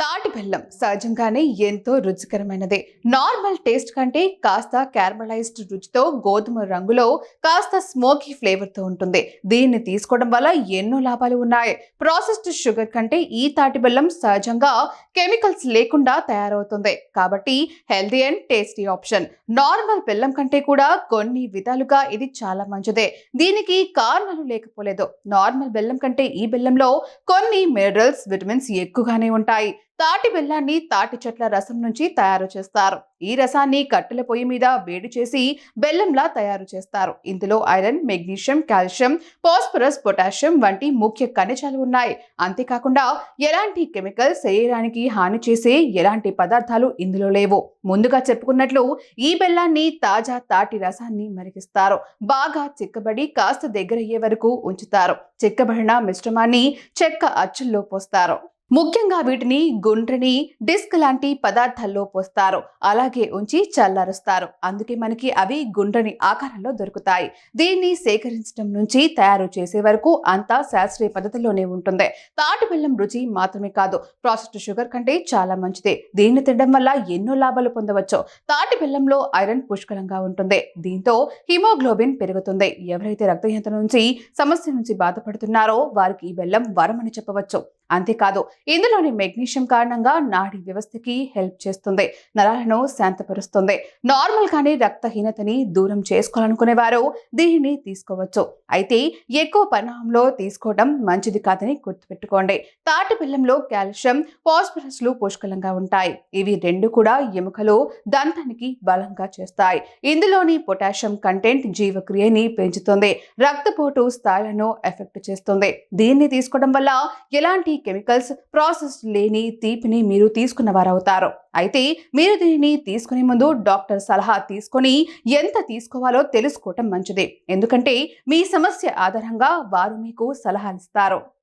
తాటి బెల్లం సహజంగానే ఎంతో రుచికరమైనది. నార్మల్ టేస్ట్ కంటే కాస్త క్యారమలైజ్డ్ రుచితో గోధుమ రంగులో కాస్త స్మోకీ ఫ్లేవర్తో ఉంటుంది. దీన్ని తీసుకోవడం వల్ల ఎన్నో లాభాలు ఉన్నాయి. ప్రాసెస్డ్ షుగర్ కంటే ఈ తాటి బెల్లం సహజంగా కెమికల్స్ లేకుండా తయారవుతుంది. కాబట్టి healthy and tasty option. Normal బెల్లం కంటే కూడా కొన్ని విధాలుగా ఇది చాలా మంచిదే. దీనికి కారణాలు లేకపోలేదు. నార్మల్ బెల్లం కంటే ఈ బెల్లంలో కొన్ని మినరల్స్ విటమిన్స్ ఎక్కువగానే ఉంటాయి. తాటి బెల్లాన్ని తాటి చెట్ల రసం నుంచి తయారు చేస్తారు. ఈ రసాన్ని కట్టెల పొయ్యి మీద వేడి చేసి బెల్లంలా తయారు చేస్తారు. ఇందులో iron magnesium calcium phosphorus potassium వంటి ముఖ్య ఖనిజాలు ఉన్నాయి. అంతేకాకుండా ఎలాంటి కెమికల్స్ శరీరానికి హాని చేసే ఎలాంటి పదార్థాలు ఇందులో లేవు. ముందుగా చెప్పుకున్నట్లు ఈ బెల్లాన్ని తాజా తాటి రసాన్ని మరిగిస్తారు. బాగా చిక్కబడి కాస్త దగ్గరయ్యే వరకు ఉంచుతారు. చిక్కబడిన మిశ్రమాన్ని చెక్క అచ్చుల్లో పోస్తారు. ముఖ్యంగా వీటిని గుండ్రని డిస్క్ లాంటి పదార్థాల్లో పోస్తారు. అలాగే ఉంచి చల్లారుస్తారు. అందుకే మనకి అవి గుండ్రని ఆకారంలో దొరుకుతాయి. దీన్ని సేకరించడం నుంచి తయారు చేసే వరకు అంతా శాస్త్రీయ పద్ధతిలోనే ఉంటుంది. తాటి బెల్లం రుచి మాత్రమే కాదు ప్రాసెస్డ్ షుగర్ కంటే చాలా మంచిది. దీన్ని తినడం వల్ల ఎన్నో లాభాలు పొందవచ్చు. తాటి బెల్లంలో ఐరన్ పుష్కలంగా ఉంటుంది. దీంతో హిమోగ్లోబిన్ పెరుగుతుంది. ఎవరైతే రక్తహీనత నుంచి సమస్య నుంచి బాధపడుతున్నారో వారికి ఈ బెల్లం వరమని చెప్పవచ్చు. అంతేకాదు ఇందులోని మెగ్నీషియం కారణంగా నాడీ వ్యవస్థకి హెల్ప్ చేస్తుంది. నరాలను శాంతపరుస్తుంది. నార్మల్ కానీ రక్తహీనతని దూరం చేసుకోవాలనుకునే వారు దీనిని తీసుకోవచ్చు. అయితే ఎక్కువ పరిణామంలో తీసుకోవడం మంచిది కాదని గుర్తుపెట్టుకోండి. తాటి బెల్లంలో కాల్షియం ఫాస్ఫరస్లు పుష్కలంగా ఉంటాయి. ఇవి రెండు కూడా ఎముకలు దంతానికి బలంగా చేస్తాయి. ఇందులోని పొటాషియం కంటెంట్ జీవక్రియని పెంచుతుంది. రక్తపోటు స్థాయిలను ఎఫెక్ట్ చేస్తుంది. దీన్ని తీసుకోవడం వల్ల ఎలాంటి కెమికల్స్ ప్రాసెస్ లేని తీపిని మీరు తీసుకున్న వారవుతారు అయితే మీరు దీనిని తీసుకునే ముందు డాక్టర్ సలహా తీసుకొని ఎంత తీసుకోవాలో తెలుసుకోవటం మంచిది. ఎందుకంటే మీ సమస్య ఆధారంగా వారు మీకు సలహా ఇస్తారు.